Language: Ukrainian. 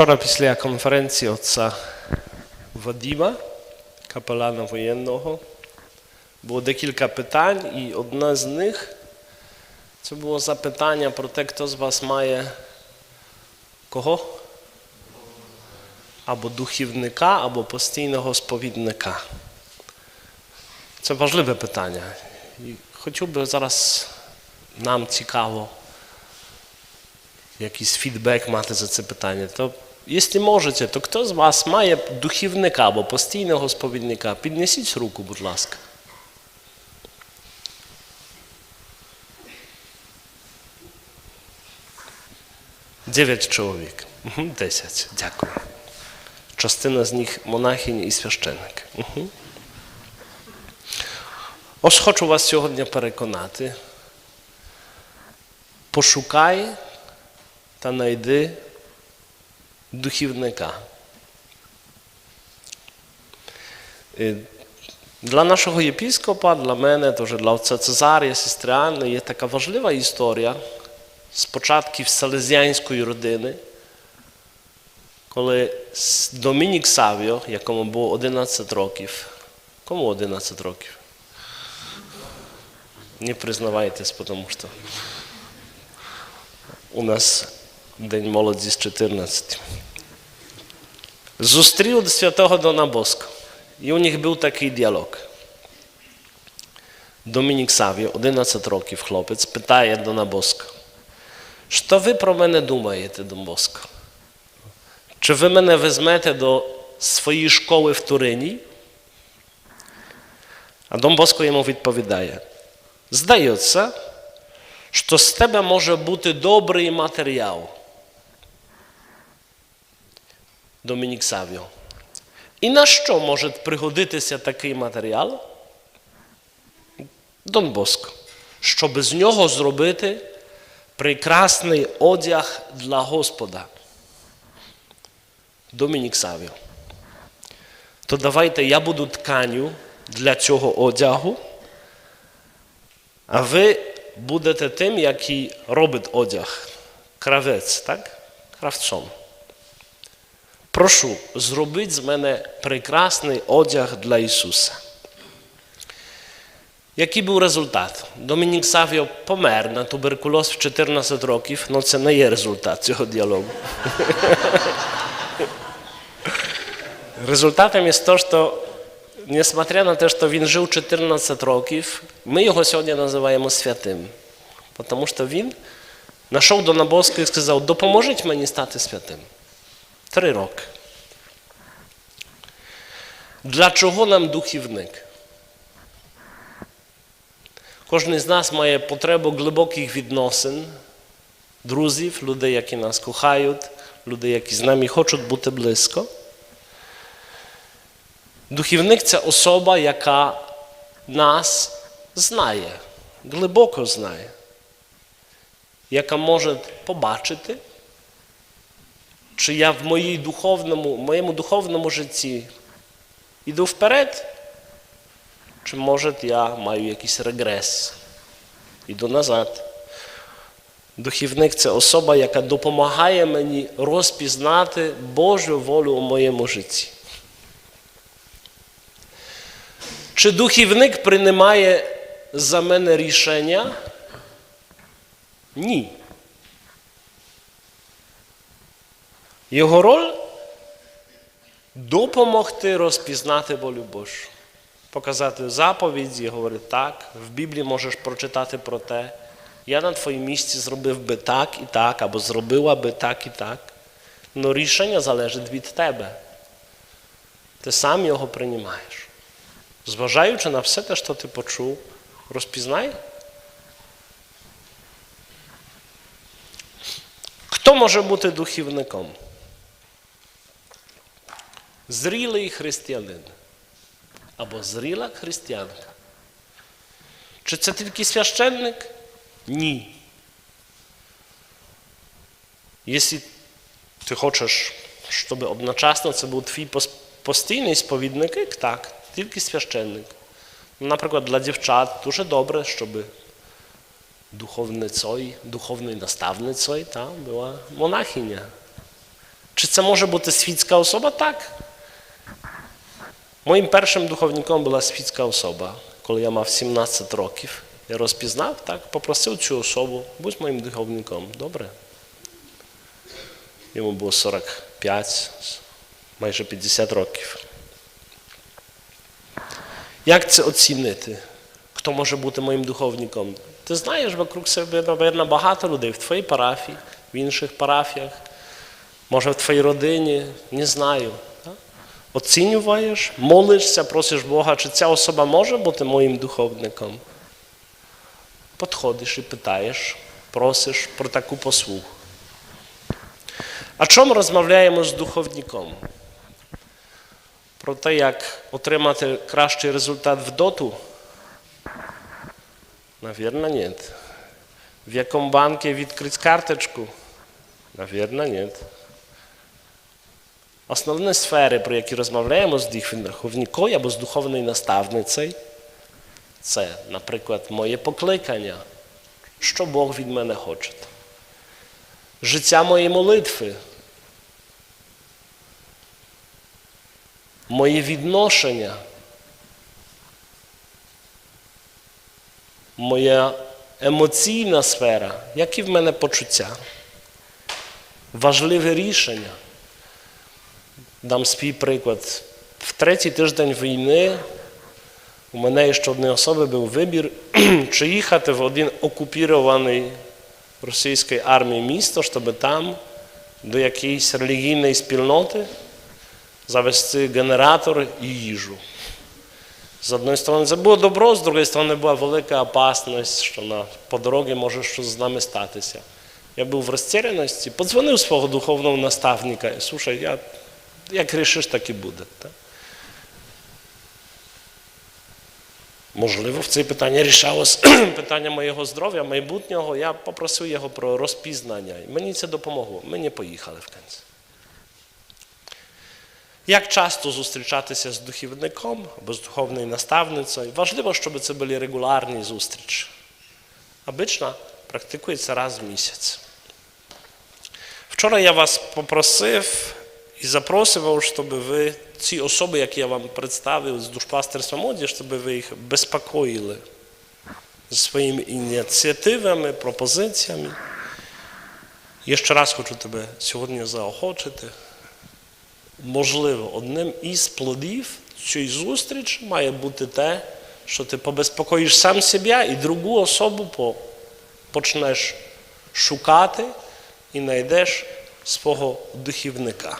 Вчора після конференції отця Вадима, капелана воєнного, було декілька питань, і одне з них це було запитання про те, хто з вас має кого? Або духівника, або постійного сповідника. Це важливе питання. І хотів би зараз нам цікаво якийсь фідбек мати за це питання. То, якщо можете, то хто з вас має духівника або постійного сповідника? Піднесіть руку, будь ласка. Дев'ять чоловік. Десять. Дякую. Частина з них монахині і священник. Угу. Ось хочу вас сьогодні переконати. Пошукай та знайди духівника. Для нашого єпіскопа, для мене, теж для отця Цезарія, сестри Анни, є така важлива історія з початків селезіанської родини, коли Домінік Савіо, якому було 11 років, кому 11 років? Не признавайтесь, тому що у нас День молоді з 14. Зустрів святого Дона Боско. І у них був такий діалог. Домінік Савіо, 11 років хлопець, питає Дона Боско, що ви про мене думаєте, Дон Боско? Чи ви мене візьмете до своєї школи в Турині? А Дон Боско йому відповідає, здається, що з тебе може бути добрий матеріал. Домінік Савіо. І на що може пригодитися такий матеріал? Дон Боско. Щоб з нього зробити прекрасний одяг для Господа. Домінік Савіо. То давайте я буду тканю для цього одягу, а ви будете тим, який робить одяг. Кравець, так? Кравцом. Прошу, зробіть з мене прекрасний одяг для Ісуса. Який був результат? Домінік Савіо помер на туберкульоз в 14 років, але це не є результат цього діалогу. Результатом є те, що, несмотря на те, що він жив 14 років, ми його сьогодні називаємо святим. Тому що він знайшов до Набоска і сказав, допоможіть мені стати святим. Три роки. Для чого нам духівник? Кожен з нас має потребу глибоких відносин, друзів, людей, які нас кохають, людей, які з нами хочуть бути близько. Духівник це особа, яка нас знає, глибоко знає, яка може побачити, чи я в моїй духовному, моєму духовному житті йду вперед, чи може я маю якийсь регрес, іду назад. Духівник це особа, яка допомагає мені розпізнати Божу волю у моєму житті. Чи духівник приймає за мене рішення? Ні. Його роль допомогти розпізнати волю Божу. Показати заповіді, говорити так, в Біблії можеш прочитати про те. Я на твоїм місці зробив би так і так, або зробила би так і так. Но рішення залежить від тебе. Ти сам його приймаєш. Зважаючи на все те, що ти почув, розпізнай. Хто може бути духівником? Зрілий християнин або зріла християнка. Чи це тільки священник? Ні. Якщо ти хочеш, щоб одночасно це був твій постійний сповідник, так, тільки священник. Наприклад, для дівчат дуже добре, щоб духовницею, духовною наставницею та, була монахиня. Чи це може бути світська особа? Так. Моїм першим духовником була світська особа. Коли я мав 17 років, я розпізнав, так, попросив цю особу, будь моїм духовником. Добре. Йому було 45, майже 50 років. Як це оцінити? Хто може бути моїм духовником? Ти знаєш, вокруг себе, напевно, багато людей в твоїй парафії, в інших парафіях, може в твоїй родині, не знаю. Так? Оцінюєш, молишся, просиш Бога, чи ця особа може бути моїм духовником? Підходиш і питаєш, просиш про таку послугу. А чому розмовляємо з духовником? Про те, як отримати кращий результат в доту? Навірно, ні. В якому банку відкрити карточку? Навірно, ні. Основні сфери, про які розмовляємо з духовником або з духовною наставницею, це, наприклад, моє покликання, що Бог від мене хоче. Життя моєї молитви, моє відношення, моя емоційна сфера, які в мене почуття, важливе рішення. Дам свій приклад. В третій тиждень війни у мене і ще однієї особи був вибір, чи їхати в один окупірований російської армії місто, щоб там до якоїсь релігійної спільноти завести генератор і їжу. З одної сторони, це було добро, з другої сторони, була велика опасність, що на, по дорозі може щось з нами статися. Я був в розтеряності, подзвонив свого духовного наставника і слушай, я, як рішиш, так і буде. Так? Можливо, в це питання рішалось питання моєго здоров'я, майбутнього. Я попросив його про розпізнання. Мені це допомогло. Ми не поїхали в кінці. Як часто зустрічатися з духовником або з духовною наставницею? Важливо, щоб це були регулярні зустрічі. Обично практикується раз в місяць. Вчора я вас попросив і запросив, щоб ви ці особи, які я вам представив з душпастерства моді, щоб ви їх безпокоїли своїми ініціативами, пропозиціями. Я ще раз хочу тебе сьогодні заохочити. Можливо, одним із плодів цієї зустрічі має бути те, що ти побезпокоїш сам себе і другу особу почнеш шукати і знайдеш свого духівника.